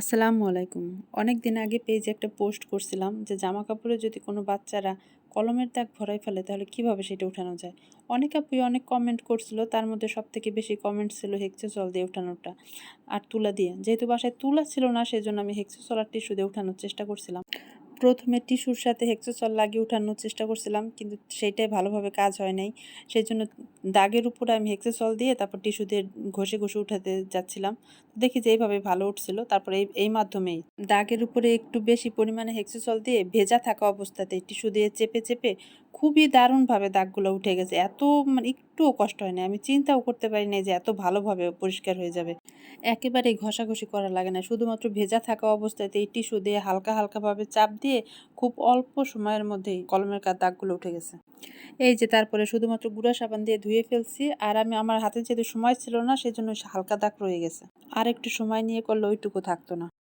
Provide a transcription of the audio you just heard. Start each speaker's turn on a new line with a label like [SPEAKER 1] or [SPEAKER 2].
[SPEAKER 1] আসসালামু আলাইকুম। অনেক দিন আগে পেজে একটা পোস্ট করছিলাম যে জামা কাপড়ে যদি কোনো বাচ্চারা কলমের দাগ ভরাই ফেলে, তাহলে কীভাবে সেটা উঠানো যায়? অনেক আপুই অনেক কমেন্ট করছিল, তার মধ্যে সব থেকে বেশি কমেন্ট ছিল হেক্সে চল দিয়ে উঠানোটা আর তুলা দিয়ে। যেহেতু বাসায় তুলা ছিল না, সেজন্য আমি হেক্সে আর টিস্যু দিয়ে উঠানোর চেষ্টা করছিলাম। প্রথমে টিস্যুর সাথে হেক্সোসল লাগিয়ে উঠানোর চেষ্টা করছিলাম, কিন্তু সেইটাই ভালোভাবে কাজ হয় নাই। সেই জন্য দাগের উপরে আমি হেক্সোসল দিয়ে তারপর টিস্যু দিয়ে ঘষে ঘষে উঠাতে যাচ্ছিলাম। দেখি যে এইভাবে ভালো উঠছিল, তারপরে এই এই মাধ্যমেই। দাগের উপরে একটু বেশি পরিমাণে হেক্সোসল দিয়ে ভেজা থাকা অবস্থাতে টিস্যু দিয়ে চেপে চেপে খুবই দারুণভাবে দাগগুলো উঠে গেছে। এত মানে একটুও কষ্ট হয় না আমি চিন্তাও করতে পারি না যে এত ভালোভাবে পরিষ্কার হয়ে যাবে। একেবারেই ঘষাঘষি করা লাগে না। শুধুমাত্র ভেজা থাকা অবস্থাতে এই টিস্যু দিয়ে হালকা হালকাভাবে চাপ দিয়ে খুব অল্প সময়ের মধ্যেই কলমের কার দাগগুলো উঠে গেছে। এই যে তারপরে শুধুমাত্র গুঁড়া সাবান দিয়ে ধুয়ে ফেলছি আর আমি আমার হাতে যেহেতু সময় ছিল না, সেজন্য হালকা দাগ রয়ে গেছে। আর একটু সময় নিয়ে করলে ওইটুকু থাকতো না।